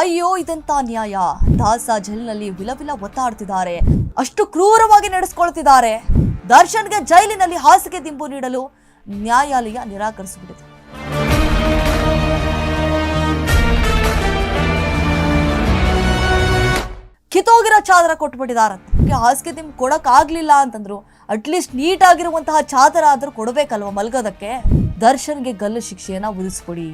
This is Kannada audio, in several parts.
ಅಯ್ಯೋ, ಇದಂತ ನ್ಯಾಯ. ದಾಸ ಜೈಲಿನಲ್ಲಿ ವಿಲವಿಲ ಒತ್ತಾಡ್ತಿದ್ದಾರೆ. ಅಷ್ಟು ಕ್ರೂರವಾಗಿ ನಡೆಸ್ಕೊಳ್ತಿದ್ದಾರೆ. ದರ್ಶನ್ಗೆ ಜೈಲಿನಲ್ಲಿ ಹಾಸಿಗೆ ದಿಂಬು ನೀಡಲು ನ್ಯಾಯಾಲಯ ನಿರಾಕರಿಸಿಬಿಟ್ಟಿದೆ. ಕಿತ್ತೋಗಿರೋ ಚಾದರ ಕೊಟ್ಬಿಟ್ಟಿದಾರಂತೆ ಹಾಸಿಗೆ ದಿಂಬು ಕೊಡಕ್ ಆಗ್ಲಿಲ್ಲ ಅಂತಂದ್ರು ಅಟ್ಲೀಸ್ಟ್ ನೀಟ್ ಆಗಿರುವಂತಹ ಚಾದರ ಆದ್ರೂ ಕೊಡಬೇಕಲ್ವ ಮಲ್ಗೋದಕ್ಕೆ? ದರ್ಶನ್ಗೆ ಗಲ್ಲು ಶಿಕ್ಷೆಯನ್ನ ವಿಧಿಸ್ಕೊಡಿ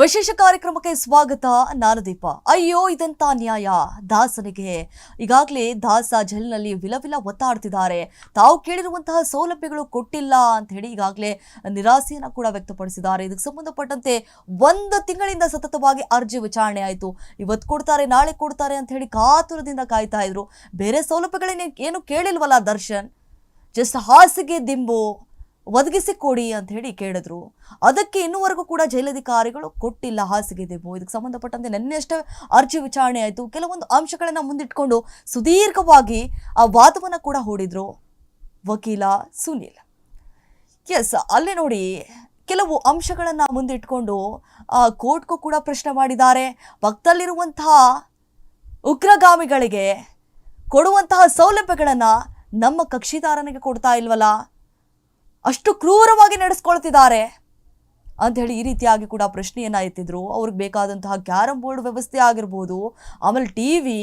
ವಿಶೇಷ ಕಾರ್ಯಕ್ರಮಕ್ಕೆ ಸ್ವಾಗತ ನಾನು ದೀಪ ಅಯ್ಯೋ, ಇದಂತ ನ್ಯಾಯ? ದಾಸನಿಗೆ ಈಗಾಗಲೇ ದಾಸ ಜೈಲಿನಲ್ಲಿ ವಿಲವಿಲ ಒತ್ತಾಡ್ತಿದ್ದಾರೆ. ತಾವು ಕೇಳಿರುವಂತಹ ಸೌಲಭ್ಯಗಳು ಕೊಟ್ಟಿಲ್ಲ ಅಂತ ಹೇಳಿ ಈಗಾಗಲೇ ನಿರಾಸೆಯನ್ನು ಕೂಡ ವ್ಯಕ್ತಪಡಿಸಿದ್ದಾರೆ. ಇದಕ್ಕೆ ಸಂಬಂಧಪಟ್ಟಂತೆ ಒಂದು ತಿಂಗಳಿಂದ ಸತತವಾಗಿ ಅರ್ಜಿ ವಿಚಾರಣೆ ಆಯಿತು. ಇವತ್ತು ಕೊಡ್ತಾರೆ, ನಾಳೆ ಕೊಡ್ತಾರೆ ಅಂತ ಹೇಳಿ ಕಾತುರದಿಂದ ಕಾಯ್ತಾ ಇದ್ರು. ಬೇರೆ ಸೌಲಭ್ಯಗಳೇನು, ಏನು ಕೇಳಿಲ್ವಲ್ಲ ದರ್ಶನ್? ಜಸ್ಟ್ ಹಾಸಿಗೆ ದಿಂಬು. ಒದಗಿಸಿ ಕೊಡಿ ಅಂತ ಹೇಳಿ ಕೇಳಿದ್ರು. ಅದಕ್ಕೆ ಇನ್ನೂವರೆಗೂ ಕೂಡ ಜೈಲಧಿಕಾರಿಗಳು ಕೊಟ್ಟಿಲ್ಲ ಹಾಸಿಗೆ ದಿಂಬು ಇದಕ್ಕೆ ಸಂಬಂಧಪಟ್ಟಂತೆ ನಿನ್ನೆಷ್ಟೇ ಅರ್ಜಿ ವಿಚಾರಣೆ ಆಯಿತು. ಕೆಲವೊಂದು ಅಂಶಗಳನ್ನು ಮುಂದಿಟ್ಕೊಂಡು ಸುದೀರ್ಘವಾಗಿ ಆ ವಾದವನ್ನು ಕೂಡ ಹೂಡಿದ್ರು ವಕೀಲ ಸುನೀಲ್. ಎಸ್ ಅಲ್ಲಿ ನೋಡಿ ಕೆಲವು ಅಂಶಗಳನ್ನು ಮುಂದಿಟ್ಕೊಂಡು ಆ, ಕೋರ್ಟ್ಗೂ ಕೂಡ ಪ್ರಶ್ನೆ ಮಾಡಿದ್ದಾರೆ. ಪಕ್ಕದಲ್ಲಿರುವಂತಹ ಉಗ್ರಗಾಮಿಗಳಿಗೆ ಕೊಡುವಂತಹ ಸೌಲಭ್ಯಗಳನ್ನು ನಮ್ಮ ಕಕ್ಷಿದಾರನಿಗೆ ಕೊಡ್ತಾ ಇಲ್ವಲ್ಲ? ಅಷ್ಟು ಕ್ರೂರವಾಗಿ ನಡೆಸ್ಕೊಳ್ತಿದ್ದಾರೆ ಅಂತ ಹೇಳಿ ಈ ರೀತಿಯಾಗಿ ಕೂಡ ಪ್ರಶ್ನೆಯನ್ನು ಎತ್ತಿದ್ರು. ಅವ್ರಿಗೆ ಬೇಕಾದಂತಹ ಕ್ಯಾರಮ್ ಬೋರ್ಡ್ ವ್ಯವಸ್ಥೆ ಆಗಿರ್ಬೋದು, ಆಮೇಲೆ ಟಿ ವಿ,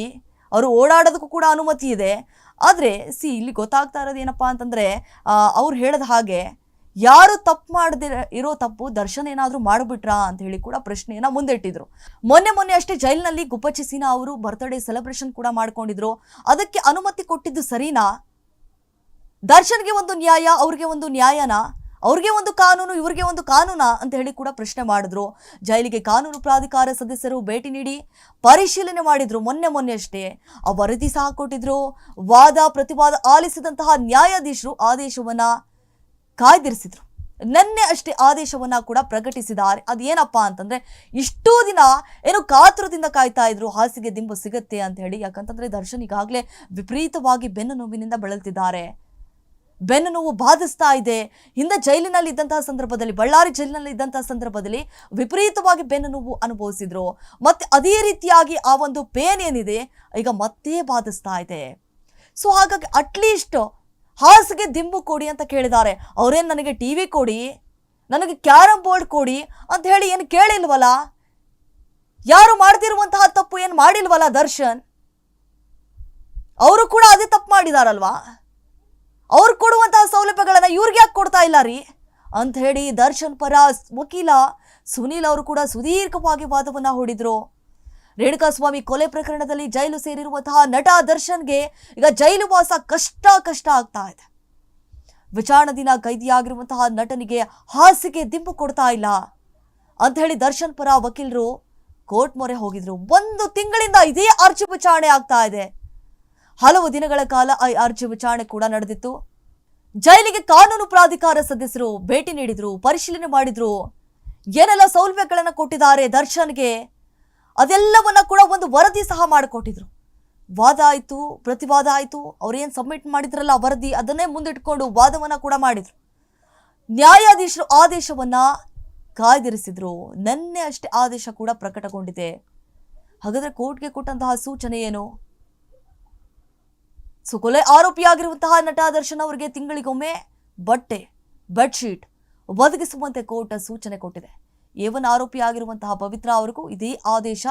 ಅವರು ಓಡಾಡೋದಕ್ಕೂ ಕೂಡ ಅನುಮತಿ ಇದೆ. ಆದರೆ, ಸಿ, ಇಲ್ಲಿ ಗೊತ್ತಾಗ್ತಾ ಇರೋದು ಏನಪ್ಪ ಅಂತಂದರೆ ಅವ್ರು ಹೇಳಿದ ಹಾಗೆ, ಯಾರು ತಪ್ಪು ಮಾಡದೆ, ಇರೋ ತಪ್ಪು ದರ್ಶನ ಏನಾದರೂ ಮಾಡಿಬಿಟ್ರಾ ಅಂತ ಹೇಳಿ ಕೂಡ ಪ್ರಶ್ನೆಯನ್ನು ಮುಂದಿಟ್ಟಿದ್ರು. ಮೊನ್ನೆ ಮೊನ್ನೆ ಅಷ್ಟೇ ಜೈಲಿನಲ್ಲಿ ಸೀನಾ ಅವರು ಬರ್ತ್ಡೇ ಸೆಲೆಬ್ರೇಷನ್ ಕೂಡ ಮಾಡ್ಕೊಂಡಿದ್ರು. ಅದಕ್ಕೆ ಅನುಮತಿ ಕೊಟ್ಟಿದ್ದು ಸರಿನಾ? ದರ್ಶನ್ಗೆ ಒಂದು ನ್ಯಾಯ, ಅವ್ರಿಗೆ ಒಂದು ನ್ಯಾಯನ, ಅವ್ರಿಗೆ ಒಂದು ಕಾನೂನು, ಇವ್ರಿಗೆ ಒಂದು ಕಾನೂನಾ ಅಂತ ಹೇಳಿ ಕೂಡ ಪ್ರಶ್ನೆ ಮಾಡಿದ್ರು. ಜೈಲಿಗೆ ಕಾನೂನು ಪ್ರಾಧಿಕಾರ ಸದಸ್ಯರು ಭೇಟಿ ನೀಡಿ ಪರಿಶೀಲನೆ ಮಾಡಿದ್ರು ಮೊನ್ನೆ ಮೊನ್ನೆ ಅಷ್ಟೇ. ಆ ವರದಿ ಸಹ ಕೊಟ್ಟಿದ್ರು. ವಾದ, ಪ್ರತಿವಾದ ಆಲಿಸಿದಂತಹ ನ್ಯಾಯಾಧೀಶರು ಆದೇಶವನ್ನ ಕಾಯ್ದಿರಿಸಿದ್ರು. ನಿನ್ನೆ ಅಷ್ಟೇ ಆದೇಶವನ್ನ ಕೂಡ ಪ್ರಕಟಿಸಿದ್ದಾರೆ. ಅದೇನಪ್ಪ ಅಂತಂದ್ರೆ, ಇಷ್ಟೋ ದಿನ ಏನು ಕಾತುರದಿಂದ ಕಾಯ್ತಾ ಇದ್ರು, ಹಾಸಿಗೆ ದಿಂಬು ಸಿಗತ್ತೆ ಅಂತ ಹೇಳಿ. ಯಾಕಂತಂದ್ರೆ ದರ್ಶನ್ ಈಗಾಗಲೇ ವಿಪರೀತವಾಗಿ ಬೆನ್ನು ನೋವಿನಿಂದ ಬಳಲ್ತಿದ್ದಾರೆ. ಬೆನ್ನು ನೋವು ಬಾಧಿಸ್ತಾ ಇದೆ. ಹಿಂದೆ ಜೈಲಿನಲ್ಲಿ ಇದ್ದಂತಹ ಸಂದರ್ಭದಲ್ಲಿ, ಬಳ್ಳಾರಿ ಜೈಲಿನಲ್ಲಿ ಇದ್ದಂತಹ ಸಂದರ್ಭದಲ್ಲಿ ವಿಪರೀತವಾಗಿ ಬೆನ್ನು ನೋವು ಅನುಭವಿಸಿದ್ರು. ಮತ್ತೆ ಅದೇ ರೀತಿಯಾಗಿ ಆ ಒಂದು ಪೇನ್ ಏನಿದೆ, ಈಗ ಮತ್ತೆ ಬಾಧಿಸ್ತಾ ಇದೆ. ಸೊ, ಹಾಗಾಗಿ ಅಟ್ಲೀಸ್ಟ್ ಹಾಸಿಗೆ ದಿಂಬು ಕೊಡಿ ಅಂತ ಕೇಳಿದ್ದಾರೆ. ಅವರೇನು ನನಗೆ ಟಿ ವಿ ಕೊಡಿ, ನನಗೆ ಕ್ಯಾರಂ ಬೋರ್ಡ್ ಕೊಡಿ ಅಂತ ಹೇಳಿ ಏನು ಕೇಳಿಲ್ವಲ್ಲ? ಯಾರು ಮಾಡ್ತಿರುವಂತಹ ತಪ್ಪು ಏನು ಮಾಡಿಲ್ವಲ್ಲ ದರ್ಶನ್? ಅವರು ಕೂಡ ಅದೇ ತಪ್ಪು ಮಾಡಿದಾರಲ್ವಾ? ಅವ್ರು ಕೊಡುವಂತಹ ಸೌಲಭ್ಯಗಳನ್ನ ಇವ್ರಿಗೆ ಯಾಕೆ ಕೊಡ್ತಾ ಇಲ್ಲ ರೀ? ಅಂತ ಹೇಳಿ ದರ್ಶನ್ ಪರ ವಕೀಲ ಸುನೀಲ್ ಅವರು ಕೂಡ ಸುದೀರ್ಘವಾಗಿ ವಾದವನ್ನ ಹೂಡಿದ್ರು. ರೇಣುಕಾಸ್ವಾಮಿ ಕೊಲೆ ಪ್ರಕರಣದಲ್ಲಿ ಜೈಲು ಸೇರಿರುವಂತಹ ನಟ ದರ್ಶನ್ಗೆ ಈಗ ಜೈಲು ವಾಸ ಕಷ್ಟ ಕಷ್ಟ ಆಗ್ತಾ ಇದೆ. ವಿಚಾರಣಾ ದಿನ ಕೈದಿಯಾಗಿರುವಂತಹ ನಟನಿಗೆ ಹಾಸಿಗೆ ದಿಂಬು ಕೊಡ್ತಾ ಇಲ್ಲ. ಅಂತ ಹೇಳಿ ದರ್ಶನ್ ಪರ ವಕೀಲರು ಕೋರ್ಟ್ ಮೊರೆ ಹೋಗಿದ್ರು. ಒಂದು ತಿಂಗಳಿಂದ ಇದೇ ಅರ್ಜಿ ವಿಚಾರಣೆ ಆಗ್ತಾ ಇದೆ. ಹಲವು ದಿನಗಳ ಕಾಲ ಈ ಅರ್ಜಿ ವಿಚಾರಣೆ ಕೂಡ ನಡೆದಿತ್ತು. ಜೈಲಿಗೆ ಕಾನೂನು ಪ್ರಾಧಿಕಾರ ಸದಸ್ಯರು ಭೇಟಿ ನೀಡಿದ್ರು, ಪರಿಶೀಲನೆ ಮಾಡಿದ್ರು. ಏನೆಲ್ಲ ಸೌಲಭ್ಯಗಳನ್ನು ಕೊಟ್ಟಿದ್ದಾರೆ ದರ್ಶನ್ಗೆ, ಅದೆಲ್ಲವನ್ನ ಕೂಡ ಒಂದು ವರದಿ ಸಹ ಮಾಡಿಕೊಟ್ಟಿದ್ರು. ವಾದ ಆಯಿತು, ಪ್ರತಿವಾದ ಆಯಿತು, ಅವ್ರೇನು ಸಬ್ಮಿಟ್ ಮಾಡಿದ್ರಲ್ಲ ವರದಿ, ಅದನ್ನೇ ಮುಂದಿಟ್ಕೊಂಡು ವಾದವನ್ನು ಕೂಡ ಮಾಡಿದರು. ನ್ಯಾಯಾಧೀಶರು ಆದೇಶವನ್ನು ಕಾಯ್ದಿರಿಸಿದ್ರು. ನಿನ್ನೆ ಅಷ್ಟೇ ಆದೇಶ ಕೂಡ ಪ್ರಕಟಗೊಂಡಿದೆ. ಹಾಗಾದರೆ ಕೋರ್ಟ್ಗೆ ಕೊಟ್ಟಂತಹ ಸೂಚನೆ ಏನು? ಸೊ ಕೊಲೆ ಆರೋಪಿಯಾಗಿರುವಂತಹ ನಟ ದರ್ಶನ್ ಅವರಿಗೆ ತಿಂಗಳಿಗೊಮ್ಮೆ ಬಟ್ಟೆ ಬೆಡ್ಶೀಟ್ ಒದಗಿಸುವಂತೆ ಕೋರ್ಟ್ ಸೂಚನೆ ಕೊಟ್ಟಿದೆ. ಏವನ್ ಆರೋಪಿಯಾಗಿರುವಂತಹ ಪವಿತ್ರ ಅವರಿಗೂ ಇದೇ ಆದೇಶ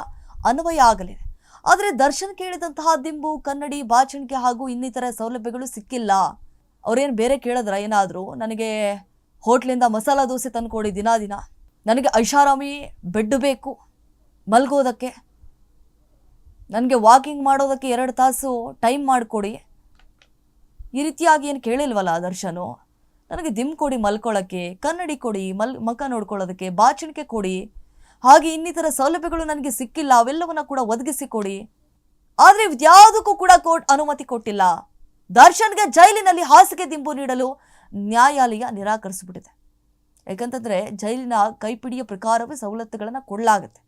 ಅನ್ವಯ ಆಗಲಿದೆ. ಆದರೆ ದರ್ಶನ್ ಕೇಳಿದಂತಹ ದಿಂಬು, ಕನ್ನಡಿ, ಬಾಚಣಿಕೆ ಹಾಗೂ ಇನ್ನಿತರ ಸೌಲಭ್ಯಗಳು ಸಿಕ್ಕಿಲ್ಲ. ಅವರೇನು ಬೇರೆ ಕೇಳಿದ್ರ ಏನಾದರೂ? ನನಗೆ ಹೋಟ್ಲಿಂದ ಮಸಾಲ ದೋಸೆ ತಂದುಕೊಡಿ ದಿನ ದಿನ. ನನಗೆ ಐಷಾರಾಮಿ ಬೆಡ್ ಬೇಕು ಮಲಗೋದಕ್ಕೆ. ನನಗೆ ವಾಕಿಂಗ್ ಮಾಡೋದಕ್ಕೆ ಎರಡು ತಾಸು ಟೈಮ್ ಮಾಡಿಕೊಡಿ. ಈ ರೀತಿಯಾಗಿ ಏನು ಕೇಳಿಲ್ವಲ್ಲ ದರ್ಶನು? ನನಗೆ ದಿಮ್ ಕೊಡಿ ಮಲ್ಕೊಳ್ಳೋಕ್ಕೆ ಕನ್ನಡಿ ಕೊಡಿ, ಮಲ್ ಮಖ ನೋಡ್ಕೊಳ್ಳೋದಕ್ಕೆ, ಬಾಚಣಿಕೆ ಕೊಡಿ. ಹಾಗೆ ಇನ್ನಿತರ ಸೌಲಭ್ಯಗಳು ನನಗೆ ಸಿಕ್ಕಿಲ್ಲ, ಅವೆಲ್ಲವನ್ನ ಕೂಡ ಒದಗಿಸಿ ಕೊಡಿ. ಆದರೆ ಯಾವುದಕ್ಕೂ ಕೂಡ ಕೋರ್ಟ್ ಅನುಮತಿ ಕೊಟ್ಟಿಲ್ಲ. ದರ್ಶನ್ಗೆ ಜೈಲಿನಲ್ಲಿ ಹಾಸಿಗೆ ದಿಂಬು ನೀಡಲು ನ್ಯಾಯಾಲಯ ನಿರಾಕರಿಸಿಬಿಟ್ಟಿದೆ. ಯಾಕಂತಂದರೆ ಜೈಲಿನ ಕೈಪಿಡಿಯ ಪ್ರಕಾರವೇ ಸವಲತ್ತುಗಳನ್ನು ಕೊಡಲಾಗುತ್ತೆ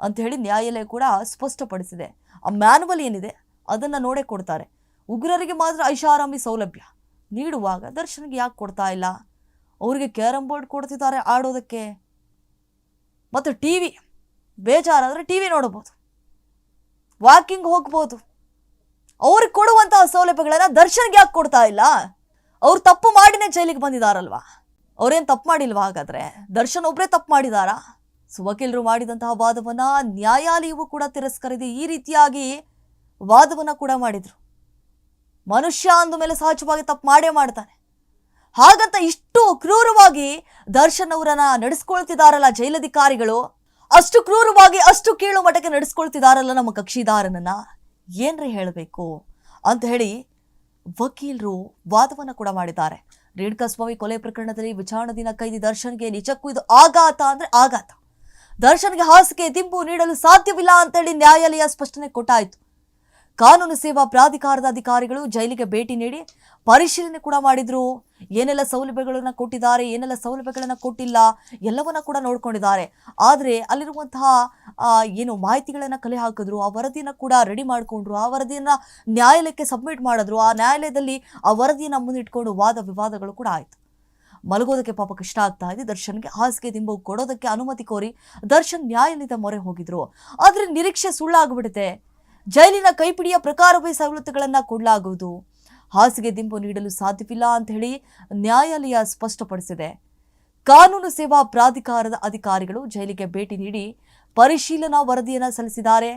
ಅಂತ ಹೇಳಿ ನ್ಯಾಯಾಲಯ ಕೂಡ ಸ್ಪಷ್ಟಪಡಿಸಿದೆ. ಆ ಮ್ಯಾನುವಲ್ ಏನಿದೆ ಅದನ್ನು ನೋಡೇ ಕೊಡ್ತಾರೆ. ಉಗ್ರರಿಗೆ ಮಾತ್ರ ಐಷಾರಾಮಿ ಸೌಲಭ್ಯ ನೀಡುವಾಗ ದರ್ಶನ್ಗೆ ಯಾಕೆ ಕೊಡ್ತಾ ಇಲ್ಲ? ಅವರಿಗೆ ಕ್ಯಾರಮ್ ಬೋರ್ಡ್ ಕೊಡ್ತಿದ್ದಾರೆ ಆಡೋದಕ್ಕೆ. ಮತ್ತು ಟಿ ವಿ ಬೇಜಾರಾದರೆ ಟಿ ವಿ ನೋಡ್ಬೋದು. ವಾಕಿಂಗ್ ಹೋಗ್ಬೋದು. ಅವ್ರಿಗೆ ಕೊಡುವಂತಹ ಸೌಲಭ್ಯಗಳನ್ನು ದರ್ಶನ್ಗೆ ಯಾಕೆ ಕೊಡ್ತಾ ಇಲ್ಲ? ಅವ್ರು ತಪ್ಪು ಮಾಡಿನೇ ಜೈಲಿಗೆ ಬಂದಿದಾರಲ್ವಾ? ಅವ್ರೇನು ತಪ್ಪು ಮಾಡಿಲ್ವಾ ಹಾಗಾದರೆ? ದರ್ಶನ್ ಒಬ್ಬರೇ ತಪ್ಪು ಮಾಡಿದಾರಾ? ಸೊ ವಕೀಲರು ಮಾಡಿದಂತಹ ವಾದವನ್ನು ನ್ಯಾಯಾಲಯವು ಕೂಡ ತಿರಸ್ಕರಿದೆ. ಈ ರೀತಿಯಾಗಿ ವಾದವನ್ನು ಕೂಡ ಮಾಡಿದ್ರು. ಮನುಷ್ಯ ಅಂದ ಮೇಲೆ ಸಹಜವಾಗಿ ತಪ್ಪು ಮಾಡೇ ಮಾಡ್ತಾನೆ. ಹಾಗಂತ ಇಷ್ಟು ಕ್ರೂರವಾಗಿ ದರ್ಶನ್ ಅವರನ್ನ ನಡೆಸ್ಕೊಳ್ತಿದಾರಲ್ಲ ಜೈಲಧಿಕಾರಿಗಳು, ಅಷ್ಟು ಕ್ರೂರವಾಗಿ ಅಷ್ಟು ಕೀಳು ಮಟ್ಟಕ್ಕೆ ನಡೆಸ್ಕೊಳ್ತಿದಾರಲ್ಲ ನಮ್ಮ ಕಕ್ಷಿದಾರನನ್ನ? ಏನ್ರಿ ಹೇಳಬೇಕು? ಅಂತ ಹೇಳಿ ವಕೀಲರು ವಾದವನ್ನು ಕೂಡ ಮಾಡಿದ್ದಾರೆ. ರೇಣುಕಾಸ್ವಾಮಿ ಕೊಲೆ ಪ್ರಕರಣದಲ್ಲಿ ವಿಚಾರಣಾಧೀನ ಕೈದಿ ದರ್ಶನ್ಗೆ ನಿಜಕ್ಕೂ ಇದು ಆಘಾತ ಅಂದ್ರೆ ಆಘಾತ. ದರ್ಶನ್ಗೆ ಹಾಸಿಗೆ, ದಿಂಬು ನೀಡಲು ಸಾಧ್ಯವಿಲ್ಲ ಅಂತ ಹೇಳಿ ನ್ಯಾಯಾಲಯ ಸ್ಪಷ್ಟನೆ ಕೊಟ್ಟಾಯಿತು. ಕಾನೂನು ಸೇವಾ ಪ್ರಾಧಿಕಾರದ ಅಧಿಕಾರಿಗಳು ಜೈಲಿಗೆ ಭೇಟಿ ನೀಡಿ ಪರಿಶೀಲನೆ ಕೂಡ ಮಾಡಿದ್ರು. ಏನೆಲ್ಲ ಸೌಲಭ್ಯಗಳನ್ನ ಕೊಟ್ಟಿದ್ದಾರೆ, ಏನೆಲ್ಲ ಸೌಲಭ್ಯಗಳನ್ನ ಕೊಟ್ಟಿಲ್ಲ, ಎಲ್ಲವನ್ನ ಕೂಡ ನೋಡ್ಕೊಂಡಿದ್ದಾರೆ. ಆದರೆ ಅಲ್ಲಿರುವಂತಹ ಏನು ಮಾಹಿತಿಗಳನ್ನ ಕಲೆ ಹಾಕಿದ್ರು, ಆ ವರದಿಯನ್ನು ಕೂಡ ರೆಡಿ ಮಾಡಿಕೊಂಡ್ರು, ಆ ವರದಿಯನ್ನ ನ್ಯಾಯಾಲಯಕ್ಕೆ ಸಬ್ಮಿಟ್ ಮಾಡಿದ್ರು, ಆ ನ್ಯಾಯಾಲಯದಲ್ಲಿ ಆ ವರದಿಯನ್ನ ಮುಂದಿಟ್ಕೊಂಡು ವಾದ ವಿವಾದಗಳು ಕೂಡ ಆಯಿತು. ಮಲಗೋದಕ್ಕೆ ಪಾಪ ಕಷ್ಟ ಆಗ್ತಾ ಇದೆ. ದರ್ಶನ್ಗೆ ಹಾಸಿಗೆ ದಿಂಬು ಕೊಡೋದಕ್ಕೆ ಅನುಮತಿ ಕೋರಿ ದರ್ಶನ್ ನ್ಯಾಯಾಲಯದ ಮೊರೆ ಹೋಗಿದ್ರು. ಆದ್ರೆ ನಿರೀಕ್ಷೆ ಸುಳ್ಳಾಗ್ಬಿಡುತ್ತೆ. ಜೈಲಿನ ಕೈಪಿಡಿಯ ಪ್ರಕಾರವೇ ಸವಲತ್ತುಗಳನ್ನು ಕೊಡಲಾಗುವುದು. ಹಾಸಿಗೆ ದಿಂಬು ನೀಡಲು ಸಾಧ್ಯವಿಲ್ಲ ಅಂತ ಹೇಳಿ ನ್ಯಾಯಾಲಯ ಸ್ಪಷ್ಟಪಡಿಸಿದೆ. ಕಾನೂನು ಸೇವಾ ಪ್ರಾಧಿಕಾರದ ಅಧಿಕಾರಿಗಳು ಜೈಲಿಗೆ ಭೇಟಿ ನೀಡಿ ಪರಿಶೀಲನಾ ವರದಿಯನ್ನು ಸಲ್ಲಿಸಿದ್ದಾರೆ.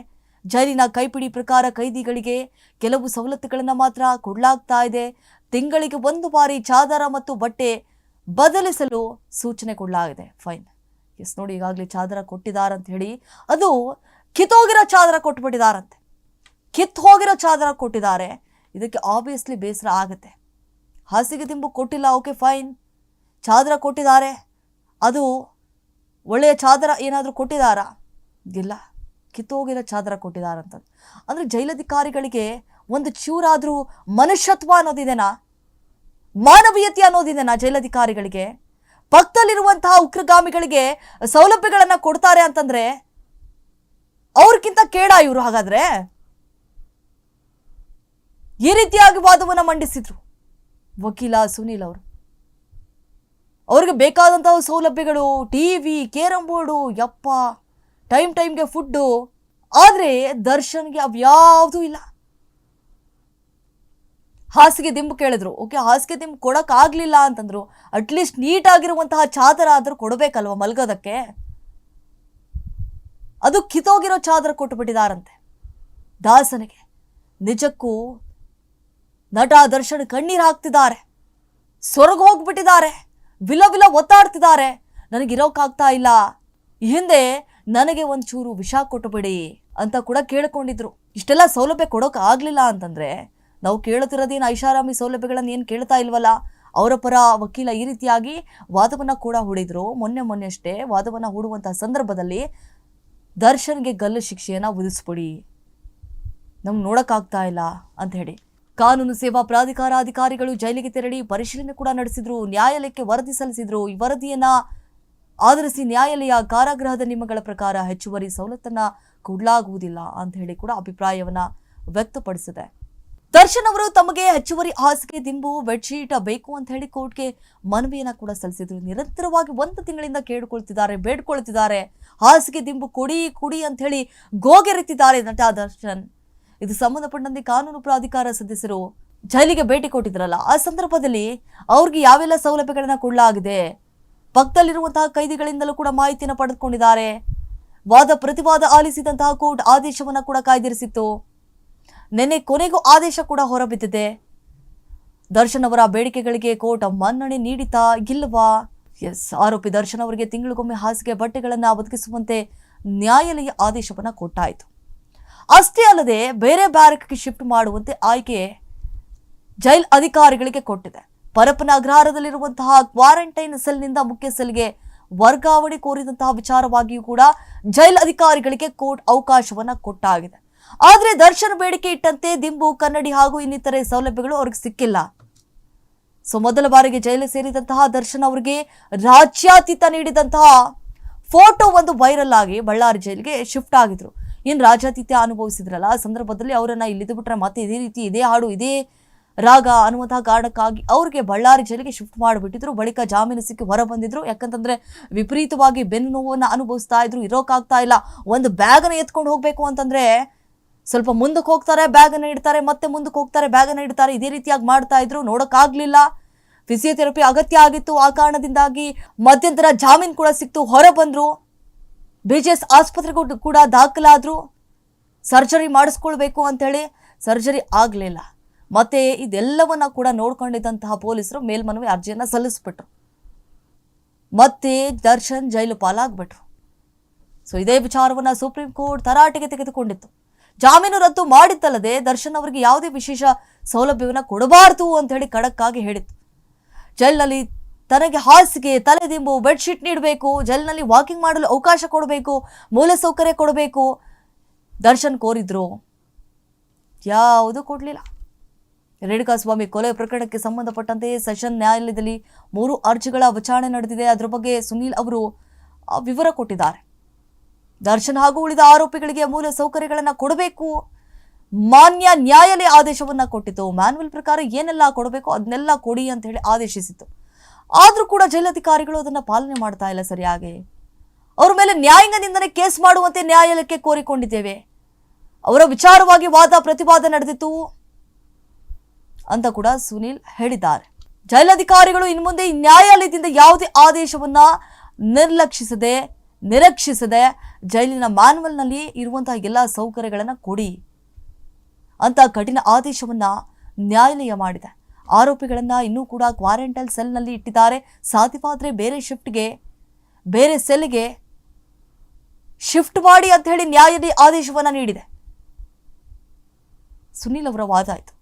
ಜೈಲಿನ ಕೈಪಿಡಿ ಪ್ರಕಾರ ಕೈದಿಗಳಿಗೆ ಕೆಲವು ಸವಲತ್ತುಗಳನ್ನು ಮಾತ್ರ ಕೊಡಲಾಗ್ತಾ ಇದೆ. ತಿಂಗಳಿಗೆ ಒಂದು ಬಾರಿ ಚಾದರ ಮತ್ತು ಬಟ್ಟೆ ಬದಲಿಸಲು ಸೂಚನೆ ಕೊಡಲಾಗಿದೆ. ಫೈನ್. ಎಸ್ ನೋಡಿ ಈಗಾಗಲೇ ಚಾದರ ಕೊಟ್ಟಿದ್ದಾರಂತ ಹೇಳಿ. ಅದು ಕಿತೋಗಿರೋ ಚಾದರ ಕೊಟ್ಬಿಟ್ಟಿದಾರಂತೆ ಕಿತ್ತು ಹೋಗಿರೋ ಚಾದರ ಕೊಟ್ಟಿದ್ದಾರೆ. ಇದಕ್ಕೆ ಆಬ್ವಿಯಸ್ಲಿ ಬೇಸರ ಆಗುತ್ತೆ. ಹಾಸಿಗೆ ದಿಂಬು ಕೊಟ್ಟಿಲ್ಲ ಓಕೆ ಫೈನ್ ಚಾದರ ಕೊಟ್ಟಿದ್ದಾರೆ. ಅದು ಒಳ್ಳೆಯ ಚಾದರ ಏನಾದರೂ ಕೊಟ್ಟಿದ್ದಾರಾ? ಇಲ್ಲ. ಕಿತ್ತೋಗಿರೋ ಚಾದರ ಕೊಟ್ಟಿದ್ದಾರಂತ ಅಂದರೆ ಜೈಲಧಿಕಾರಿಗಳಿಗೆ ಒಂದು ಚೂರಾದರೂ ಮನುಷ್ಯತ್ವ ಅನ್ನೋದಿದೆನಾ? ಮಾನವೀಯತೆ ಅನ್ನೋದಿದೆನಾ ಜೈಲಧಿಕಾರಿಗಳಿಗೆ? ಪಕ್ಕದಲ್ಲಿರುವಂತಹ ಉಗ್ರಗಾಮಿಗಳಿಗೆ ಸೌಲಭ್ಯಗಳನ್ನು ಕೊಡ್ತಾರೆ ಅಂತಂದರೆ ಅವ್ರಿಗಿಂತ ಕೇಡ ಇವರು ಹಾಗಾದ್ರೆ? ಈ ರೀತಿಯಾಗಿ ವಾದವನ್ನು ಮಂಡಿಸಿದ್ರು. ವಕೀಲ ಸುನೀಲ್ ಅವರು. ಅವ್ರಿಗೆ ಬೇಕಾದಂತಹ ಸೌಲಭ್ಯಗಳು, ಟಿ ವಿ, ಕೇರಂ ಬೋರ್ಡು, ಯಪ್ಪ, ಟೈಮ್ ಟೈಮ್ಗೆ ಫುಡ್ಡು. ಆದರೆ ದರ್ಶನ್ಗೆ ಅವ್ಯಾವುದೂ ಇಲ್ಲ. ಹಾಸಿಗೆ ದಿಂಬು ಕೇಳಿದ್ರು. ಓಕೆ, ಹಾಸಿಗೆ ದಿಂಬು ಕೊಡೋಕ್ಕಾಗಲಿಲ್ಲ ಅಂತಂದ್ರು. ಅಟ್ಲೀಸ್ಟ್ ನೀಟಾಗಿರುವಂತಹ ಚಾದರ ಆದರೂ ಕೊಡಬೇಕಲ್ವ ಮಲ್ಗೋದಕ್ಕೆ? ಅದು ಕಿತೋಗಿರೋ ಚಾದರ ಕೊಟ್ಟು ಬಿಟ್ಟಿದಾರಂತೆ ದಾಸನಿಗೆ. ನಿಜಕ್ಕೂ ನಟ ದರ್ಶನ್ ಕಣ್ಣೀರು ಹಾಕ್ತಿದ್ದಾರೆ. ಸೊರಗ ಹೋಗ್ಬಿಟ್ಟಿದ್ದಾರೆ. ವಿಲ ವಿಲ ಒತ್ತಾಡ್ತಿದ್ದಾರೆ ನನಗಿರೋಕ್ಕಾಗ್ತಾ ಇಲ್ಲ. ಈ ಹಿಂದೆ ನನಗೆ ಒಂಚೂರು ವಿಷ ಕೊಟ್ಟುಬಿಡಿ ಅಂತ ಕೂಡ ಕೇಳ್ಕೊಂಡಿದ್ರು. ಇಷ್ಟೆಲ್ಲ ಸೌಲಭ್ಯ ಕೊಡೋಕೆ ಆಗ್ಲಿಲ್ಲ ಅಂತಂದ್ರೆ ನಾವು ಕೇಳುತ್ತಿರೋದೇನು ಐಷಾರಾಮಿ ಸೌಲಭ್ಯಗಳನ್ನ ಏನು ಕೇಳ್ತಾ ಇಲ್ವಲ್ಲ? ಅವರ ಪರ ವಕೀಲ ಈ ರೀತಿಯಾಗಿ ವಾದವನ್ನು ಕೂಡ ಹೂಡಿದ್ರು. ಮೊನ್ನೆ ಮೊನ್ನೆ ಅಷ್ಟೇ ವಾದವನ್ನ ಹೂಡುವಂತಹ ಸಂದರ್ಭದಲ್ಲಿ ದರ್ಶನ್ಗೆ ಗಲ್ಲು ಶಿಕ್ಷೆಯನ್ನು ವಿಧಿಸ್ಬಿಡಿ. ನಮ್ಗೆ ನೋಡೋಕ್ಕಾಗ್ತಾ ಇಲ್ಲ ಅಂತ ಹೇಳಿ. ಕಾನೂನು ಸೇವಾ ಪ್ರಾಧಿಕಾರ ಅಧಿಕಾರಿಗಳು ಜೈಲಿಗೆ ತೆರಳಿ ಪರಿಶೀಲನೆ ಕೂಡ ನಡೆಸಿದ್ರು. ನ್ಯಾಯಾಲಯಕ್ಕೆ ವರದಿ ಸಲ್ಲಿಸಿದ್ರು. ಈ ವರದಿಯನ್ನ ಆಧರಿಸಿ ನ್ಯಾಯಾಲಯ ಕಾರಾಗೃಹದ ನಿಯಮಗಳ ಪ್ರಕಾರ ಹೆಚ್ಚುವರಿ ಸವಲತ್ತನ್ನ ಕೊಡಲಾಗುವುದಿಲ್ಲ ಅಂತ ಹೇಳಿ ಕೂಡ ಅಭಿಪ್ರಾಯವನ್ನ ವ್ಯಕ್ತಪಡಿಸಿದೆ. ದರ್ಶನ್ ಅವರು ತಮಗೆ ಹೆಚ್ಚುವರಿ ಹಾಸಿಗೆ ದಿಂಬು, ಬೆಡ್ಶೀಟ್ ಬೇಕು ಅಂತ ಹೇಳಿ ಕೋರ್ಟ್ಗೆ ಮನವಿಯನ್ನ ಕೂಡ ಸಲ್ಲಿಸಿದ್ರು. ನಿರಂತರವಾಗಿ ಒಂದು ತಿಂಗಳಿಂದ ಕೇಳಿಕೊಳ್ತಿದ್ದಾರೆ, ಬೇಡ್ಕೊಳ್ತಿದ್ದಾರೆ. ಹಾಸಿಗೆ ದಿಂಬು ಕೊಡಿ ಕೊಡಿ ಅಂತ ಹೇಳಿ ಗೋಗೆರೆತಿದ್ದಾರೆ ನಟ ದರ್ಶನ್. ಇದು ಸಂಬಂಧಪಟ್ಟಂತೆ ಕಾನೂನು ಪ್ರಾಧಿಕಾರ ಸದಸ್ಯರು ಜೈಲಿಗೆ ಭೇಟಿ ಕೊಟ್ಟಿದ್ರಲ್ಲ, ಆ ಸಂದರ್ಭದಲ್ಲಿ ಅವ್ರಿಗೆ ಯಾವೆಲ್ಲ ಸೌಲಭ್ಯಗಳನ್ನ ಕೊಡಲಾಗಿದೆ? ಪಕ್ಕದಲ್ಲಿರುವಂತಹ ಕೈದಿಗಳಿಂದಲೂ ಕೂಡ ಮಾಹಿತಿಯನ್ನು ಪಡೆದುಕೊಂಡಿದ್ದಾರೆ. ವಾದ ಪ್ರತಿವಾದ ಆಲಿಸಿದಂತಹ ಕೋರ್ಟ್ ಆದೇಶವನ್ನ ಕೂಡ ಕಾಯ್ದಿರಿಸಿತ್ತು. ನಿನ್ನೆ ಕೊನೆಗೂ ಆದೇಶ ಕೂಡ ಹೊರಬಿದ್ದಿದೆ. ದರ್ಶನ್ ಅವರ ಬೇಡಿಕೆಗಳಿಗೆ ಕೋರ್ಟ್ ಮನ್ನಣೆ ನೀಡಿತಾ ಇಲ್ಲವಾ ಎಸ್, ಆರೋಪಿ ದರ್ಶನ್ ಅವರಿಗೆ ತಿಂಗಳಿಗೊಮ್ಮೆ ಹಾಸಿಗೆ ಬಟ್ಟೆಗಳನ್ನು ಒದಗಿಸುವಂತೆ ನ್ಯಾಯಾಲಯ ಆದೇಶವನ್ನು ಕೊಟ್ಟಾಯಿತು. ಅಷ್ಟೇ ಅಲ್ಲದೆ ಬೇರೆ ಬ್ಯಾರಕ್ಗೆ ಶಿಫ್ಟ್ ಮಾಡುವಂತೆ ಆಯ್ಕೆ ಜೈಲ್ ಅಧಿಕಾರಿಗಳಿಗೆ ಕೊಟ್ಟಿದೆ. ಪರಪ್ಪನ ಅಗ್ರಹಾರದಲ್ಲಿರುವಂತಹ ಕ್ವಾರಂಟೈನ್ ಸೆಲ್ನಿಂದ ಮುಖ್ಯ ಸೆಲ್ಗೆ ವರ್ಗಾವಣೆ ಕೋರಿದಂತಹ ವಿಚಾರವಾಗಿಯೂ ಕೂಡ ಜೈಲ್ ಅಧಿಕಾರಿಗಳಿಗೆ ಕೋರ್ಟ್ ಅವಕಾಶವನ್ನ ಕೊಟ್ಟಾಗಿದೆ. ಆದರೆ ದರ್ಶನ್ ಬೇಡಿಕೆ ಇಟ್ಟಂತೆ ದಿಂಬು, ಕನ್ನಡಿ ಹಾಗೂ ಇನ್ನಿತರೆ ಸೌಲಭ್ಯಗಳು ಅವ್ರಿಗೆ ಸಿಕ್ಕಿಲ್ಲ. ಸೊ ಮೊದಲ ಬಾರಿಗೆ ಜೈಲು ಸೇರಿದಂತಹ ದರ್ಶನ್ ಅವರಿಗೆ ರಾಜ್ಯಾತೀತ ನೀಡಿದಂತಹ ಫೋಟೋ ಒಂದು ವೈರಲ್ ಆಗಿ ಬಳ್ಳಾರಿ ಜೈಲಿಗೆ ಶಿಫ್ಟ್ ಆಗಿದ್ರು. ಇನ್ನು ರಾಜಾತಿಥ್ಯ ಅನುಭವಿಸಿದ್ರಲ್ಲ ಆ ಸಂದರ್ಭದಲ್ಲಿ ಅವರನ್ನು ಇಲ್ಲಿದ್ದು ಬಿಟ್ರೆ ಮತ್ತೆ ಇದೇ ರೀತಿ ಇದೇ ಹಾಡು, ಇದೇ ರಾಗ ಅನ್ನುವಂತಹ ಕಾರಣಕ್ಕಾಗಿ ಅವ್ರಿಗೆ ಬಳ್ಳಾರಿ ಜೈಲಿಗೆ ಶಿಫ್ಟ್ ಮಾಡಿಬಿಟ್ಟಿದ್ರು. ಬಳಿಕ ಜಾಮೀನು ಸಿಕ್ಕಿ ಹೊರ ಬಂದಿದ್ರು ಯಾಕಂತಂದ್ರೆ ವಿಪರೀತವಾಗಿ ಬೆನ್ನು ನೋವನ್ನು ಅನುಭವಿಸ್ತಾ ಇದ್ರು. ಇರೋಕ್ಕಾಗ್ತಾ ಇಲ್ಲ. ಒಂದು ಬ್ಯಾಗನ್ನ ಎತ್ಕೊಂಡು ಹೋಗಬೇಕು ಅಂತಂದ್ರೆ ಸ್ವಲ್ಪ ಮುಂದಕ್ಕೆ ಹೋಗ್ತಾರೆ, ಬ್ಯಾಗನ್ನು ಇಡ್ತಾರೆ, ಮತ್ತೆ ಮುಂದಕ್ಕೆ ಹೋಗ್ತಾರೆ, ಬ್ಯಾಗನ್ನು ಇಡ್ತಾರೆ. ಇದೇ ರೀತಿಯಾಗಿ ಮಾಡ್ತಾ ಇದ್ರು. ನೋಡೋಕ್ಕಾಗಲಿಲ್ಲ ಫಿಸಿಯೋಥೆರಪಿ ಅಗತ್ಯ ಆಗಿತ್ತು. ಆ ಕಾರಣದಿಂದಾಗಿ ಮಧ್ಯಂತರ ಜಾಮೀನು ಕೂಡ ಸಿಕ್ತು. ಹೊರ ಬಂದ್ರು ಬಿ ಜಿ ಎಸ್ ಆಸ್ಪತ್ರೆಗೂ ಕೂಡ ದಾಖಲಾದರೂ ಸರ್ಜರಿ ಮಾಡಿಸ್ಕೊಳ್ಬೇಕು ಅಂಥೇಳಿ ಸರ್ಜರಿ ಆಗಲಿಲ್ಲ. ಮತ್ತೆ ಇದೆಲ್ಲವನ್ನ ಕೂಡ ನೋಡ್ಕೊಂಡಿದ್ದಂತಹ ಪೊಲೀಸರು ಮೇಲ್ಮನವಿ ಅರ್ಜಿಯನ್ನು ಸಲ್ಲಿಸ್ಬಿಟ್ರು. ಮತ್ತೆ ದರ್ಶನ್ ಜೈಲು ಪಾಲಾಗ್ಬಿಟ್ರು. ಸೊ ಇದೇ ವಿಚಾರವನ್ನು ಸುಪ್ರೀಂ ಕೋರ್ಟ್ ತರಾಟೆಗೆ ತೆಗೆದುಕೊಂಡಿತ್ತು. ಜಾಮೀನು ರದ್ದು ಮಾಡಿದ್ದಲ್ಲದೆ ದರ್ಶನ್ ಅವರಿಗೆ ಯಾವುದೇ ವಿಶೇಷ ಸೌಲಭ್ಯವನ್ನು ಕೊಡಬಾರದು ಅಂತ ಹೇಳಿ ಖಡಕ್ಕಾಗಿ ಹೇಳಿತ್ತು. ಜೈಲಿನಲ್ಲಿ ತನಗೆ ಹಾಸಿಗೆ ತಲೆದಿಂಬು ಬೆಡ್ಶೀಟ್ ನೀಡಬೇಕು, ಜೈಲಿನಲ್ಲಿ ವಾಕಿಂಗ್ ಮಾಡಲು ಅವಕಾಶ ಕೊಡಬೇಕು ಮೂಲಸೌಕರ್ಯ ಕೊಡಬೇಕು. ದರ್ಶನ್ ಕೋರಿದ್ರು. ಯಾವುದು ಕೊಡಲಿಲ್ಲ. ರೇಣುಕಾಸ್ವಾಮಿ ಕೊಲೆ ಪ್ರಕರಣಕ್ಕೆ ಸಂಬಂಧಪಟ್ಟಂತೆ ಸೆಷನ್ ನ್ಯಾಯಾಲಯದಲ್ಲಿ ಮೂರು ಅರ್ಜಿಗಳ ವಿಚಾರಣೆ ನಡೆದಿದೆ. ಅದರ ಬಗ್ಗೆ ಸುನೀಲ್ ಅವರು ವಿವರ ಕೊಟ್ಟಿದ್ದಾರೆ. ದರ್ಶನ್ ಹಾಗೂ ಉಳಿದ ಆರೋಪಿಗಳಿಗೆ ಮೂಲ ಸೌಕರ್ಯಗಳನ್ನು ಕೊಡಬೇಕು. ಮಾನ್ಯ ನ್ಯಾಯಾಲಯ ಆದೇಶವನ್ನು ಕೊಟ್ಟಿತು. ಮ್ಯಾನ್ಯಲ್ ಪ್ರಕಾರ ಏನೆಲ್ಲ ಕೊಡಬೇಕು, ಅದನ್ನೆಲ್ಲ ಕೊಡಿ ಅಂತ ಹೇಳಿ ಆದೇಶಿಸಿತ್ತು. ಆದ್ರೂ ಕೂಡ ಜೈಲಧಿಕಾರಿಗಳು ಅದನ್ನು ಪಾಲನೆ ಮಾಡ್ತಾ ಇಲ್ಲ ಸರಿಯಾಗಿ. ಅವರ ಮೇಲೆ ನ್ಯಾಯಾಂಗ ನಿಂದನೆ ಕೇಸ್ ಮಾಡುವಂತೆ ನ್ಯಾಯಾಲಯಕ್ಕೆ ಕೋರಿಕೊಂಡಿದ್ದೇವೆ. ಅವರ ವಿಚಾರವಾಗಿ ವಾದ ಪ್ರತಿವಾದ ನಡೆದಿತ್ತು ಅಂತ ಕೂಡ ಸುನೀಲ್ ಹೇಳಿದ್ದಾರೆ. ಜೈಲಧಿಕಾರಿಗಳು ಇನ್ನು ಮುಂದೆ ನ್ಯಾಯಾಲಯದಿಂದ ಯಾವುದೇ ಆದೇಶವನ್ನ ನಿರ್ಲಕ್ಷಿಸದೆ, ನಿರೀಕ್ಷಿಸದೆ ಜೈಲಿನ ಮ್ಯಾನ್ವಲ್ನಲ್ಲಿ ಇರುವಂತಹ ಎಲ್ಲ ಸೌಕರ್ಯಗಳನ್ನು ಕೊಡಿ ಅಂತ ಕಠಿಣ ಆದೇಶವನ್ನ ನ್ಯಾಯಾಲಯ ಮಾಡಿದೆ. ಆರೋಪಿಗಳನ್ನ ಇನ್ನೂ ಕೂಡ ಕ್ವಾರಂಟೈನ್ ಸೆಲ್ನಲ್ಲಿ ಇಟ್ಟಿದ್ದಾರೆ. ಸಾಧ್ಯವಾದರೆ ಬೇರೆ ಶಿಫ್ಟ್ಗೆ, ಬೇರೆ ಸೆಲ್ಗೆ ಶಿಫ್ಟ್ ಮಾಡಿ ಅಂತ ಹೇಳಿ ನ್ಯಾಯದ ಆದೇಶವನ್ನ ನೀಡಿದೆ. ಸುನೀಲ್ ಅವರ ವಾದ ಆಯಿತು.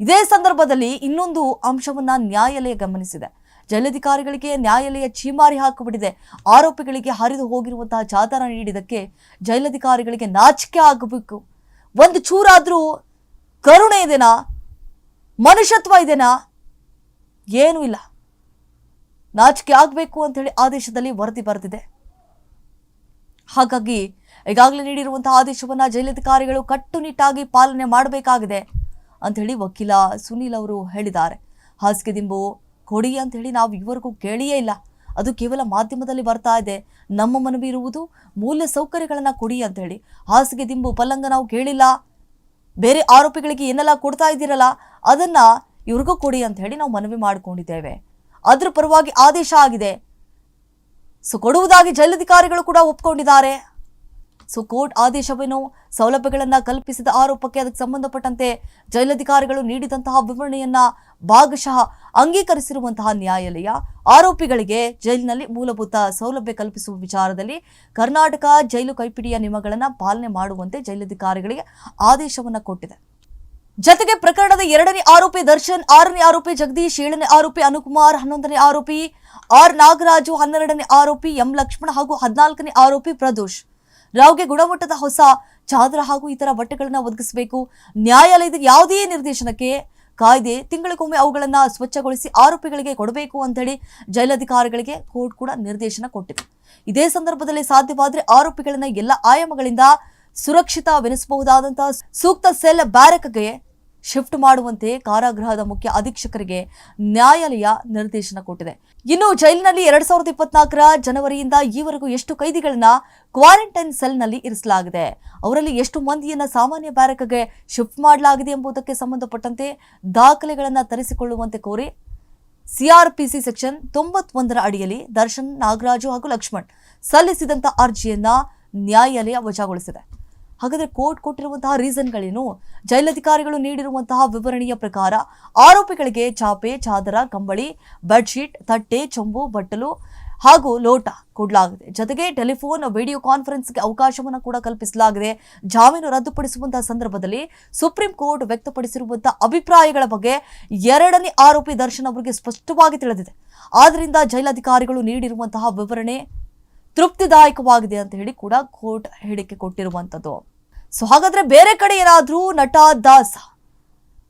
ಇದೇ ಸಂದರ್ಭದಲ್ಲಿ ಇನ್ನೊಂದು ಅಂಶವನ್ನ ನ್ಯಾಯಾಲಯ ಗಮನಿಸಿದೆ. ಜೈಲಧಿಕಾರಿಗಳಿಗೆ ನ್ಯಾಯಾಲಯ ಚೀಮಾರಿ ಹಾಕಿಬಿಟ್ಟಿದೆ. ಆರೋಪಿಗಳಿಗೆ ಹರಿದು ಹೋಗಿರುವಂತಹ ಜಾತರ ನೀಡಿದಕ್ಕೆ ಜೈಲಧಿಕಾರಿಗಳಿಗೆ ನಾಚಿಕೆ ಆಗಬೇಕು. ಒಂದು ಚೂರಾದ್ರೂ ಕರುಣೆ ಇದೆನಾ ಮನುಷ್ಯತ್ವ ಇದೆನಾ? ಏನೂ ಇಲ್ಲ. ನಾಚಿಕೆ ಆಗಬೇಕು ಅಂಥೇಳಿ ಆದೇಶದಲ್ಲಿ ವರದಿ ಬರೆದಿದೆ. ಹಾಗಾಗಿ ಈಗಾಗಲೇ ನೀಡಿರುವಂತಹ ಆದೇಶವನ್ನು ಜೈಲಧಿಕಾರಿಗಳು ಕಟ್ಟುನಿಟ್ಟಾಗಿ ಪಾಲನೆ ಮಾಡಬೇಕಾಗಿದೆ ಅಂತ ಹೇಳಿ ವಕೀಲ ಸುನೀಲ್ ಅವರು ಹೇಳಿದ್ದಾರೆ. ಹಾಸಿಗೆ ದಿಂಬು ಕೊಡಿ ಅಂತ ಹೇಳಿ ನಾವು ಇವರೆಗೂ ಕೇಳಿಯೇ ಇಲ್ಲ. ಅದು ಕೇವಲ ಮಾಧ್ಯಮದಲ್ಲಿ ಬರ್ತಾ ಇದೆ. ನಮ್ಮ ಮನವಿ ಇರುವುದು ಮೂಲ ಸೌಕರ್ಯಗಳನ್ನು ಕೊಡಿ ಅಂತ ಹೇಳಿ. ಹಾಸಿಗೆ ದಿಂಬು ಪಲ್ಲಂಗ ನಾವು ಕೇಳಿಲ್ಲ. ಬೇರೆ ಆರೋಪಿಗಳಿಗೆ ಏನೆಲ್ಲ ಕೊಡ್ತಾ ಇದ್ದೀರಲ್ಲ ಅದನ್ನ ಇವ್ರಿಗೂ ಕೊಡಿ ಅಂತ ಹೇಳಿ ನಾವು ಮನವಿ ಮಾಡಿಕೊಂಡಿದ್ದೇವೆ. ಅದ್ರ ಪರವಾಗಿ ಆದೇಶ ಆಗಿದೆ. ಸೊ ಕೊಡುವುದಾಗಿ ಜೈಲಧಿಕಾರಿಗಳು ಕೂಡ ಒಪ್ಕೊಂಡಿದ್ದಾರೆ. ಸೊ ಕೋರ್ಟ್ ಆದೇಶವೇನು ಸೌಲಭ್ಯಗಳನ್ನು ಕಲ್ಪಿಸಿದ ಆರೋಪಕ್ಕೆ ಅದಕ್ಕೆ ಸಂಬಂಧಪಟ್ಟಂತೆ ಜೈಲಧಿಕಾರಿಗಳು ನೀಡಿದಂತಹ ವಿವರಣೆಯನ್ನ ಭಾಗಶಃ ಅಂಗೀಕರಿಸಿರುವಂತಹ ನ್ಯಾಯಾಲಯ ಆರೋಪಿಗಳಿಗೆ ಜೈಲಿನಲ್ಲಿ ಮೂಲಭೂತ ಸೌಲಭ್ಯ ಕಲ್ಪಿಸುವ ವಿಚಾರದಲ್ಲಿ ಕರ್ನಾಟಕ ಜೈಲು ಕೈಪಿಡಿಯ ನಿಯಮಗಳನ್ನು ಪಾಲನೆ ಮಾಡುವಂತೆ ಜೈಲಾಧಿಕಾರಿಗಳಿಗೆ ಆದೇಶವನ್ನ ಕೊಟ್ಟಿದೆ. ಜತೆಗೆ ಪ್ರಕರಣದ ಎರಡನೇ ಆರೋಪಿ ದರ್ಶನ್, ಆರನೇ ಆರೋಪಿ ಜಗದೀಶ್, ಏಳನೇ ಆರೋಪಿ ಅನುಕುಮಾರ್, ಹನ್ನೊಂದನೇ ಆರೋಪಿ ಆರ್ ನಾಗರಾಜು, ಹನ್ನೆರಡನೇ ಆರೋಪಿ ಎಂ ಲಕ್ಷ್ಮಣ ಹಾಗೂ ಹದಿನಾಲ್ಕನೇ ಆರೋಪಿ ಪ್ರದೋಷ್. ರಾವ್ಗೆ ಗುಣಮಟ್ಟದ ಹೊಸ ಚಾದರ ಹಾಗೂ ಇತರ ಬಟ್ಟೆಗಳನ್ನು ಒದಗಿಸಬೇಕು. ನ್ಯಾಯಾಲಯದ ಯಾವುದೇ ನಿರ್ದೇಶನಕ್ಕೆ ಕಾಯ್ದೆ ತಿಂಗಳಿಗೊಮ್ಮೆ ಅವುಗಳನ್ನು ಸ್ವಚ್ಛಗೊಳಿಸಿ ಆರೋಪಿಗಳಿಗೆ ಕೊಡಬೇಕು ಅಂತೇಳಿ ಜೈಲಧಿಕಾರಿಗಳಿಗೆ ಕೋರ್ಟ್ ಕೂಡ ನಿರ್ದೇಶನ ಕೊಟ್ಟಿದೆ. ಇದೇ ಸಂದರ್ಭದಲ್ಲಿ ಸಾಧ್ಯವಾದರೆ ಆರೋಪಿಗಳನ್ನು ಎಲ್ಲ ಆಯಾಮಗಳಿಂದ ಸುರಕ್ಷಿತವೆನಿಸಬಹುದಾದಂತಹ ಸೂಕ್ತ ಸೆಲ್ ಬ್ಯಾರಕ್ಗೆ ಶಿಫ್ಟ್ ಮಾಡುವಂತೆ ಕಾರಾಗೃಹದ ಮುಖ್ಯ ಅಧೀಕ್ಷಕರಿಗೆ ನ್ಯಾಯಾಲಯ ನಿರ್ದೇಶನ ಕೊಟ್ಟಿದೆ. ಇನ್ನು ಜೈಲಿನಲ್ಲಿ ಎರಡ್ ಸಾವಿರದ ಇಪ್ಪತ್ನಾಲ್ಕರ ಜನವರಿಯಿಂದ ಈವರೆಗೂ ಎಷ್ಟು ಕೈದಿಗಳನ್ನ ಕ್ವಾರಂಟೈನ್ ಸೆಲ್ನಲ್ಲಿ ಇರಿಸಲಾಗಿದೆ? ಅವರಲ್ಲಿ ಎಷ್ಟು ಮಂದಿಯನ್ನ ಸಾಮಾನ್ಯ ಬ್ಯಾರಕ್ಗೆ ಶಿಫ್ಟ್ ಮಾಡಲಾಗಿದೆ ಎಂಬುದಕ್ಕೆ ಸಂಬಂಧಪಟ್ಟಂತೆ ದಾಖಲೆಗಳನ್ನು ತರಿಸಿಕೊಳ್ಳುವಂತೆ ಕೋರಿ ಸಿಆರ್ಪಿಸಿ ಸೆಕ್ಷನ್ ತೊಂಬತ್ತೊಂದರ ಅಡಿಯಲ್ಲಿ ದರ್ಶನ್ ನಾಗರಾಜು ಹಾಗೂ ಲಕ್ಷ್ಮಣ್ ಸಲ್ಲಿಸಿದಂತ ಅರ್ಜಿಯನ್ನ ನ್ಯಾಯಾಲಯ ವಜಾಗೊಳಿಸಿದೆ. ಹಾಗಾದ್ರೆ ಕೋರ್ಟ್ ಕೊಟ್ಟಿರುವಂತಹ ರೀಸನ್ಗಳೇನು? ಜೈಲಧಿಕಾರಿಗಳು ನೀಡಿರುವಂತಹ ವಿವರಣೆಯ ಪ್ರಕಾರ ಆರೋಪಿಗಳಿಗೆ ಚಾಪೆ, ಚಾದರ, ಕಂಬಳಿ, ಬೆಡ್ಶೀಟ್, ತಟ್ಟೆ, ಚೊಂಬು, ಬಟ್ಟಲು ಹಾಗೂ ಲೋಟ ಕೊಡಲಾಗಿದೆ. ಜೊತೆಗೆ ಟೆಲಿಫೋನ್, ವಿಡಿಯೋ ಕಾನ್ಫರೆನ್ಸ್ಗೆ ಅವಕಾಶವನ್ನು ಕೂಡ ಕಲ್ಪಿಸಲಾಗಿದೆ. ಜಾಮೀನು ರದ್ದುಪಡಿಸುವಂತಹ ಸಂದರ್ಭದಲ್ಲಿ ಸುಪ್ರೀಂ ಕೋರ್ಟ್ ವ್ಯಕ್ತಪಡಿಸಿರುವಂತಹ ಅಭಿಪ್ರಾಯಗಳ ಬಗ್ಗೆ ಎರಡನೇ ಆರೋಪಿ ದರ್ಶನ್ ಅವರಿಗೆ ಸ್ಪಷ್ಟವಾಗಿ ತಿಳಿದಿದೆ. ಆದ್ದರಿಂದ ಜೈಲಧಿಕಾರಿಗಳು ನೀಡಿರುವಂತಹ ವಿವರಣೆ ತೃಪ್ತಿದಾಯಕವಾಗಿದೆ ಅಂತ ಹೇಳಿ ಕೂಡ ಕೋರ್ಟ್ ಹೇಳಿಕೆ ಕೊಟ್ಟಿರುವಂಥದ್ದು ಸೊ ಹಾಗಾದ್ರೆ ಬೇರೆ ಕಡೆ ಏನಾದರೂ ನಟ ದಾಸ್,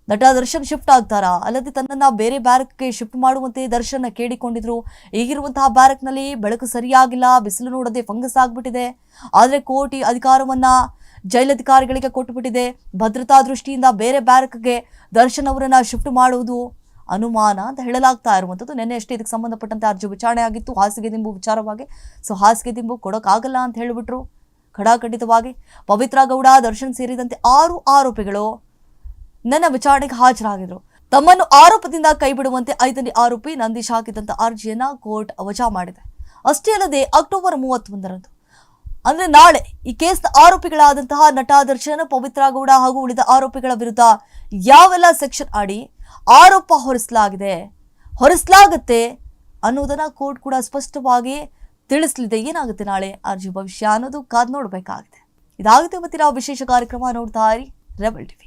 ನಟ ದರ್ಶನ್ ಶಿಫ್ಟ್ ಆಗ್ತಾರಾ? ಅಲ್ಲದೆ ತನ್ನನ್ನ ಬೇರೆ ಬ್ಯಾರಕ್ಗೆ ಶಿಫ್ಟ್ ಮಾಡುವಂತೆ ದರ್ಶನ್ ಕೇಳಿಕೊಂಡಿದ್ರು. ಈಗಿರುವಂತಹ ಬ್ಯಾರಕ್ನಲ್ಲಿ ಬೆಳಕು ಸರಿಯಾಗಿಲ್ಲ, ಬಿಸಿಲು ನೋಡದೆ ಫಂಗಸ್ ಆಗ್ಬಿಟ್ಟಿದೆ. ಆದ್ರೆ ಕೋರ್ಟ್ ಅಧಿಕಾರವನ್ನ ಜೈಲಧಿಕಾರಿಗಳಿಗೆ ಕೊಟ್ಟುಬಿಟ್ಟಿದೆ ಭದ್ರತಾ ದೃಷ್ಟಿಯಿಂದ ಬೇರೆ ಬ್ಯಾರಕ್ಗೆ ದರ್ಶನ್ ಅವರನ್ನ ಶಿಫ್ಟ್ ಮಾಡುವುದು ಅನುಮಾನ ಅಂತ ಹೇಳಲಾಗ್ತಾ ಇರುವಂಥದ್ದು. ನಿನ್ನೆ ಅಷ್ಟೇ ಇದಕ್ಕೆ ಸಂಬಂಧಪಟ್ಟಂತೆ ಅರ್ಜಿ ವಿಚಾರಣೆ ಆಗಿತ್ತು. ಹಾಸಿಗೆ ದಿಂಬು ವಿಚಾರವಾಗಿ. ಸೊ ಹಾಸಿಗೆ ದಿಂಬು ಕೊಡೋಕ್ಕಾಗಲ್ಲ ಅಂತ ಹೇಳಿಬಿಟ್ರು. ಖಡಾಖಂಡಿತವಾಗಿ. ಪವಿತ್ರ ಗೌಡ, ದರ್ಶನ್ ಸೇರಿದಂತೆ ಆರು ಆರೋಪಿಗಳು ನನ್ನ ವಿಚಾರಣೆಗೆ ಹಾಜರಾಗಿದ್ರು. ತಮ್ಮನ್ನು ಆರೋಪದಿಂದ ಕೈಬಿಡುವಂತೆ ಐದನೇ ಆರೋಪಿ ನಂದೀಶ್ ಹಾಕಿದಂಥ ಅರ್ಜಿಯನ್ನು ಕೋರ್ಟ್ ವಜಾ ಮಾಡಿದೆ. ಅಷ್ಟೇ ಅಲ್ಲದೆ ಅಕ್ಟೋಬರ್ ಮೂವತ್ತೊಂದರಂದು. ಅಂದರೆ ನಾಳೆ ಈ ಕೇಸ್ನ ಆರೋಪಿಗಳಾದಂತಹ ನಟ, ದರ್ಶನ್, ಪವಿತ್ರ ಗೌಡ ಹಾಗೂ ಉಳಿದ ಆರೋಪಿಗಳ ವಿರುದ್ಧ ಯಾವೆಲ್ಲ ಸೆಕ್ಷನ್ ಅಡಿ ಆರೋಪ ಹೊರಿಸಲಾಗಿದೆ. ಹೊರಿಸಲಾಗುತ್ತೆ ಅನ್ನೋದನ್ನ ಕೋರ್ಟ್ ಕೂಡ ಸ್ಪಷ್ಟವಾಗಿ ತಿಳಿಸಲಿದೆ. ಏನಾಗುತ್ತೆ ನಾಳೆ ಅರ್ಜಿ ಭವಿಷ್ಯ ಅನ್ನೋದು ಕಾದ್ ನೋಡಬೇಕಾಗಿದೆ ಇದಾಗುತ್ತೆ ಇವತ್ತಿನ ವಿಶೇಷ ಕಾರ್ಯಕ್ರಮ ನೋಡ್ತಾ ಇರಿ. Rebel TV.